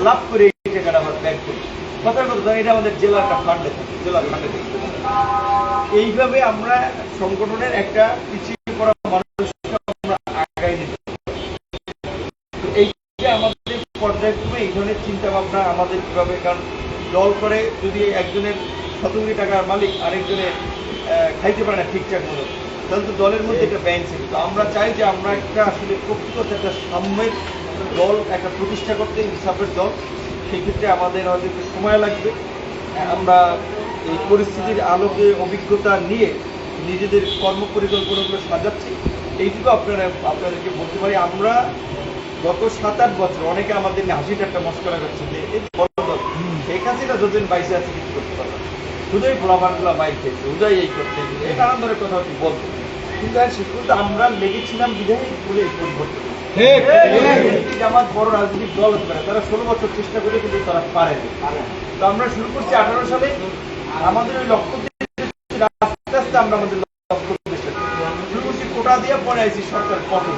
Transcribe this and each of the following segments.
লাভ করে এই টাকাটা আমরা ব্যাংক করি। কথা এটা আমাদের জেলার একটা ফান্ডে থাকে জেলার ফান্ডে থাকে এইভাবে আমরা সংগঠনের একটা পিছিয়ে পড়া মানুষকে আমরা আগায় নিতে আমাদের পর্যায়ক্রমে এই ধরনের চিন্তা ভাবনা আমাদের কীভাবে কারণ দল করে যদি একজনের শত কোটি টাকার মালিক আরেকজনের আহ, খাইতে পারে না ঠিকঠাক মতো তাহলে তো দলের মধ্যে একটা ব্যাংক ছিল তো আমরা চাই যে আমরা একটা আসলে প্রকৃত একটা সাম্যের দল, একটা প্রতিষ্ঠা করতে ইনসাফের দল সেই ক্ষেত্রে আমাদের হয়তো একটু সময় লাগবে। আমরা এই পরিস্থিতির আলোকে অভিজ্ঞতা নিয়ে নিজেদের কর্ম পরিকল্পনাগুলো সাজাচ্ছি। এইটুকু আপনারা, আপনাদেরকে বলতে পারি, আমরা গত সাত আট বছর অনেকে আমাদের নিয়ে হাসি ঠাট্টা মস্করা করছে যে, এই বড় যতদিন বাইসে আছে কিছু করতে পারবে? না। হুদয় ফলাফানগুলো বাইক খেয়েছে হুদয় এই করতে নানান ধরনের কথা বলতো। কিন্তু পর্যন্ত আমরা লেগেছিলাম বিধায় বলে এই পরিবর্তন। আমার বড় রাজনৈতিক দল হতে পারে। তারা ষোলো বছর চেষ্টা করে কিন্তু তারা পারে তো আমরা শুরু করছি আঠারো সালে। আমাদের ওই লক্ষ্য আস্তে আস্তে আমরা আমাদের লক্ষ্য শুরু করছি কোটা দিয়ে পরে আইসি সরকার পতন।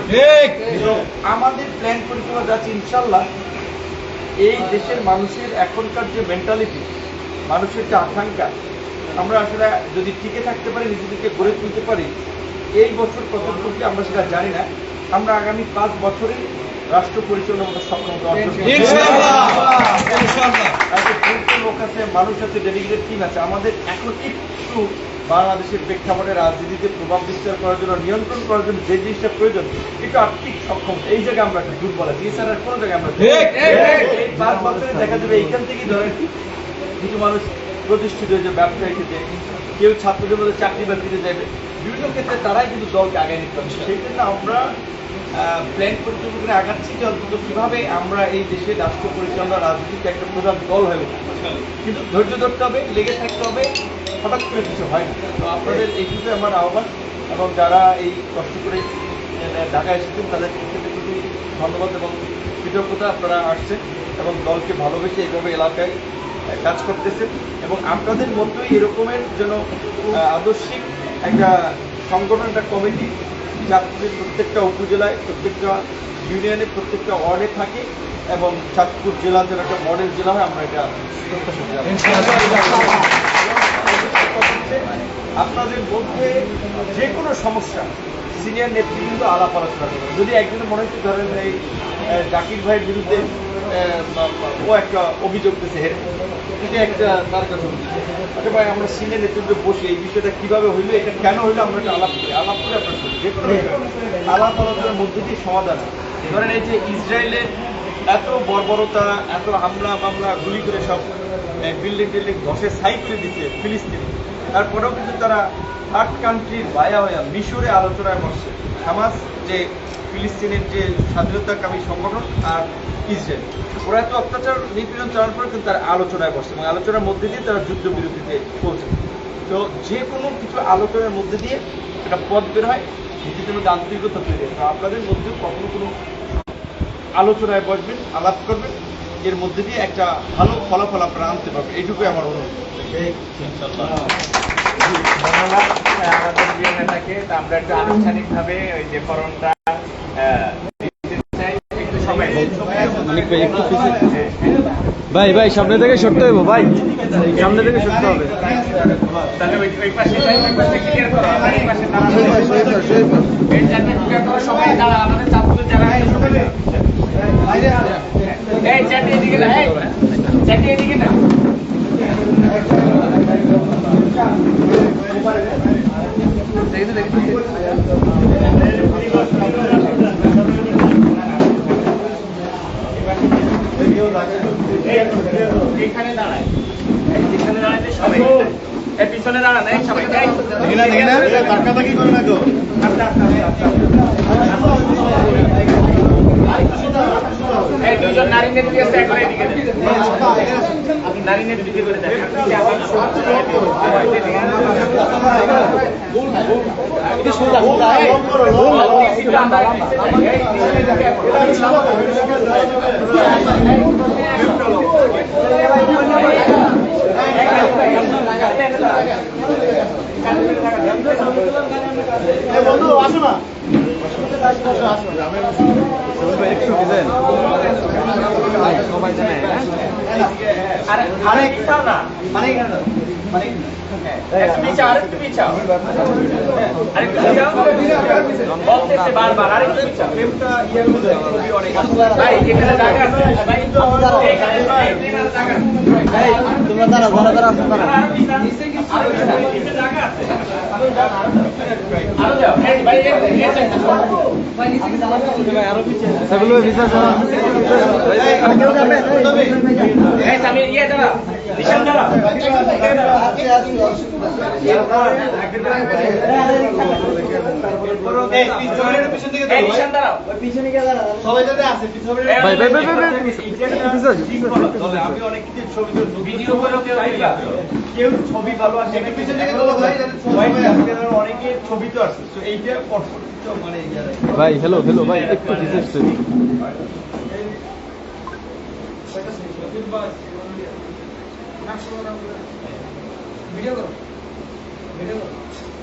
আমাদের প্ল্যান পরিকল্পনা যাচ্ছে ইনশাল্লাহ এই দেশের মানুষের এখনকার যে মেন্টালিটি মানুষের যে আকাঙ্ক্ষা আমরা আসলে যদি টিকে থাকতে পারি নিজেদেরকে গড়ে তুলতে পারি এই বছর কতটুকু আমরা সেটা জানি না। আমরা আগামী পাঁচ বছরে রাষ্ট্র পরিচালনা। আজকে প্রচুর লোক আছে মানুষ আছে ডেডিকেটেড টিম আছে। আমাদের এখন একটু বাংলাদেশের প্রেক্ষাপটে রাজনীতিতে প্রভাব বিস্তার করার জন্য নিয়ন্ত্রণ করার জন্য যে জিনিসটা প্রয়োজন একটু আর্থিক সক্ষম। এই জায়গায় আমরা একটু দুর্বল আছি। এছাড়া আর কোনো জায়গায় আমরা পাঁচ বছরে দেখা যাবে এইখান থেকেই ধরেন কিছু মানুষ প্রতিষ্ঠিত হয়েছে ব্যবসায়ী ক্ষেত্রে, কেউ ছাত্রদের মধ্যে চাকরি বাকরিতে যাবে বিভিন্ন ক্ষেত্রে তারাই কিন্তু দলকে আগে নিতে হবে সেই জন্য আমরা প্ল্যান পরিকল্পনা আগাচ্ছি যে অন্তত কীভাবে আমরা এই দেশে রাষ্ট্র পরিচালনা রাজনীতিতে একটা প্রধান দল হয়ে। কিন্তু ধৈর্য ধরতে হবে, লেগে থাকতে হবে, হঠাৎ করে কিছু হয় না। তো আপনাদের এইটুকু আমার আহ্বান, এবং যারা এই কষ্ট করে ঢাকায় এসেছেন, তাদের ক্ষেত্রে খুবই ধন্যবাদ এবং কৃতজ্ঞতা। আপনারা আসছেন এবং দলকে ভালোবেসে এইভাবে এলাকায় কাজ করতেছেন এবং আপনাদের মধ্যেই এরকমের যেন আদর্শিক একটা সংগঠন, একটা কমিটি চাঁদপুরের প্রত্যেকটা উপজেলায়, প্রত্যেকটা ইউনিয়নে, প্রত্যেকটা ওয়ার্ডে থাকে এবং চাঁদপুর জেলা যেন একটা মডেল জেলা হয়, আমরা এটা। আপনাদের মধ্যে যে কোনো সমস্যা, সিনিয়র নেতৃবৃন্দ আলাপ আলোচনা করবে যদি একজনের মনে হচ্ছে, ধরেন এই জাকির ভাইয়ের বিরুদ্ধে ও একটা অভিযোগ দিয়েছে এটা একটা তার কাছে। আচ্ছা ভাই, আমরা সিনে নেতৃত্বে বসে এই বিষয়টা কীভাবে হইল, এটা কেন হইল, আমরা একটা আলাপ করি আলাপ করে আপনার বিষয়। আলাপ আলোচনার মধ্যে দিয়ে সমাধান। ধরেন এই যে ইসরায়েলের এত বর্বরতা, এত হামলা মামলা গুলি করে সব বিল্ডিং টিল্ডিং ধসে সাইড করে দিচ্ছে ফিলিস্তিনি তারপরেও কিন্তু তারা থার্ড কান্ট্রির বায়া হয়ে মিশরে আলোচনায় বসছে। হামাস যে ফিলিস্তিনের যে স্বাধীনতাকামী সংগঠন আর ইসরায়েল, ওরা এত অত্যাচার, নিপীড়ন চালানোর পরে কিন্তু তারা আলোচনায় বসছে এবং আলোচনার মধ্যে দিয়ে তারা যুদ্ধ বিরতিতে পৌঁছে তো যে কোনো কিছু আলোচনার মধ্যে দিয়ে একটা পথ বের হয় নিজেদের মধ্যে আন্তরিকতা তৈরি হয়। আপনাদের মধ্যেও কখনো কোনো আলোচনায় বসবেন, আলাপ করবেন? এর মধ্যে দিয়ে একটা ভালো ফলাফল আপনারা আনতে পারবেন। এইটুকুই আমার অনুরোধ। ধন্যবাদ আমাদের প্রিয় নেতাকে। আমরা একটু আনুষ্ঠানিকভাবে ওই যে ফরমটা আহ, দিতে চাই একটু সময় ভাই ভাই ভাই সামনে থেকে সরতে হবে ভাই। সামনে থেকে সরতে হবে। তাহলে ওই ওই পাশে পাশে ক্লিয়ার করো। এই পাশে দাঁড়ানো। এই চারটে ক্লিয়ার করো সবাই দাঁড়া আমাদের চাপগুলো যারা আছে সবাই দাঁড়া। এই চারটে এদিকে না এই চারটে এদিকে না দাঁড়ায় সবাই পিছনে দাঁড়ান আচ্ছা, আচ্ছা, আচ্ছা। এই দুজন নারী নেত্রী আছে একবার এদিকে দেন। নারী নেত্রী করে দেন আছে তোমরা দাঁড়া দাঁড়া দাঁড়া দাঁড়া আরও পিছাও আরও পিছাও এখানে জায়গা আছে আরও যাও ইয়ে আমি অনেক কিছু ভিডিও করে কেউ ছবি ভালো আসে ছবি তো আসছে তো এইটা মানে ভাই হ্যালো হ্যালো ভাই একটু বিশেষ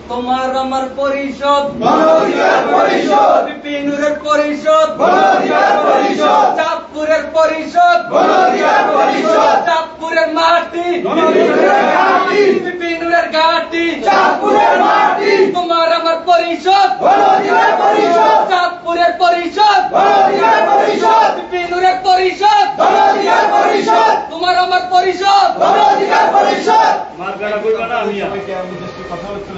তোমার আমার পরিষদ পরিষদ বিপিনুরের পরিষদ পরিষদ চাঁদপুরের পরিষদ পরিষদ চাঁদপুরের মাটি ঘাটি চাঁদপুরের মাটি। তোমার আমার পরিষদ। পরিষদ। চাঁদপুরের পরিষদ। পরিষদ। বিনুরের পরিষদ। পরিষদ। তোমার আমার পরিষদ। পরিষদ। মার্কাটা কইবা না আমি কথা হচ্ছিল